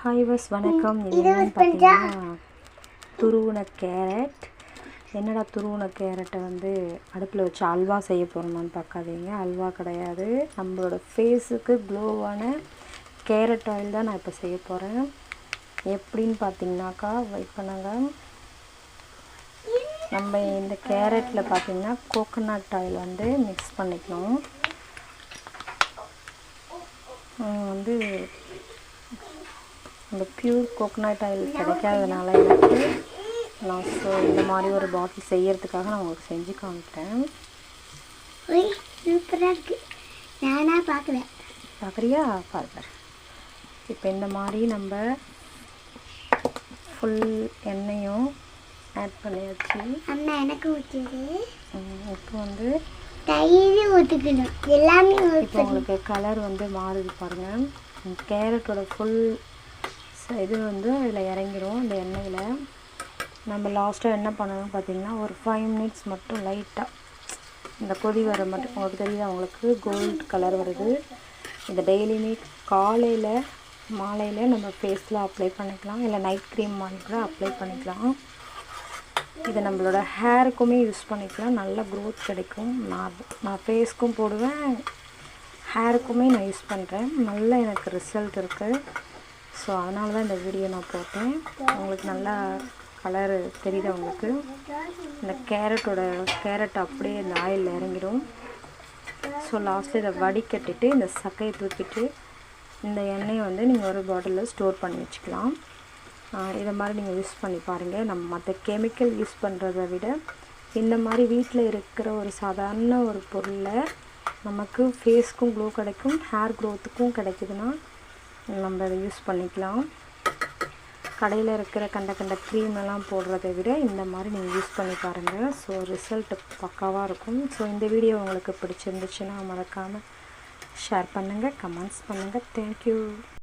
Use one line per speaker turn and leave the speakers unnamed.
Hi bus வணக்கம். இது என்னன்னு பார்த்தீங்கன்னா துருவுன கேரட். என்னடா துருவுன கேரட்டை வந்து அடுப்பில் வச்சு அல்வா செய்ய போகிறோமான்னு பார்க்காதீங்க. அல்வா கிடையாது. நம்மளோட ஃபேஸுக்கு க்ளோவான கேரட் ஆயில் தான் நான் இப்போ செய்ய போகிறேன் எப்படின்னு பார்த்தீங்கன்னாக்கா வெயிட் பண்ணுங்க. நம்ம இந்த கேரட்டில் பார்த்தீங்கன்னா கோகோனட் ஆயில் வந்து மிக்ஸ் பண்ணிக்கணும். வந்து இந்த பியூர் கோகோனட் ஆயில் கிடைக்காதனால எனக்கு நான் ஸோ இந்த மாதிரி ஒரு பாட்டில் செய்யறதுக்காக நான் உங்களுக்கு செஞ்சு காமிக்கிறேன்.
சூப்பராக இருக்கு. நானா பார்க்கல
பார்க்குறியா? பாருங்க இப்போ இந்த மாதிரி நம்ம ஃபுல் எண்ணெயும் ஆட் பண்ணியாச்சு.
அம்மா எனக்கு ஊற்றுது
இப்போ வந்து
தயிர் ஊற்றுக்கணும் எல்லாமே
இப்போ உங்களுக்கு கலர் வந்து மாறுது பாருங்கள் கேரட்டோட ஃபுல் இது வந்து அதில் இறங்கிரும் இந்த எண்ணெயில். நம்ம லாஸ்ட்டாக என்ன பண்ணணும் பார்த்திங்கன்னா ஒரு ஃபைவ் மினிட்ஸ் மட்டும் லைட்டாக இந்த கொதி வர மட்டும் உங்களுக்கு தெரியுது? உங்களுக்கு கோல்ட் கலர் வருது. இந்த டெய்லியுமே காலையில் மாலையில் நம்ம ஃபேஸில் அப்ளை பண்ணிக்கலாம். இல்லை நைட் க்ரீம் மாதிரி கூட அப்ளை பண்ணிக்கலாம். இது நம்மளோட ஹேருக்குமே யூஸ் பண்ணிக்கலாம். நல்ல க்ரோத் கிடைக்கும். நான் நான் ஃபேஸ்க்கும் போடுவேன் ஹேருக்குமே நான் யூஸ் பண்ணுறேன் நல்ல எனக்கு ரிசல்ட் இருக்குது ஸோ அதனால தான் இந்த வீடியோ நான் போட்டேன். உங்களுக்கு நல்லா கலர் தெரியுது உங்களுக்கு? இந்த கேரட்டோட கேரட் அப்படியே இந்த ஆயிலில் இறங்கிடும் ஸோ லாஸ்ட்டில் இதை வடிகட்டிட்டு இந்த சக்கையை தூக்கிட்டு இந்த எண்ணெயை வந்து நீங்கள் ஒரு பாட்டிலில் ஸ்டோர் பண்ணி வச்சுக்கலாம். இதை மாதிரி நீங்கள் யூஸ் பண்ணி பாருங்கள் நம்ம மற்ற கெமிக்கல் யூஸ் பண்ணுறத விட இந்த மாதிரி வீட்டில் இருக்கிற ஒரு சாதாரண ஒரு பொருளை நமக்கு ஃபேஸ்க்கும் க்ளோ கிடைக்கும் ஹேர் க்ரோத்துக்கும் கிடைக்குதுன்னா நம்ம அதை யூஸ் பண்ணிக்கலாம். கடையில் இருக்கிற கண்ட கண்ட க்ரீமெல்லாம் போடுறதை விட இந்த மாதிரி நீங்கள் யூஸ் பண்ணி பாருங்கள் ஸோ ரிசல்ட் பக்காவாக இருக்கும். ஸோ இந்த வீடியோ உங்களுக்கு பிடிச்சிருந்துச்சுன்னா மறக்காமல் ஷேர் பண்ணுங்கள் கமெண்ட்ஸ் பண்ணுங்கள் தேங்க்யூ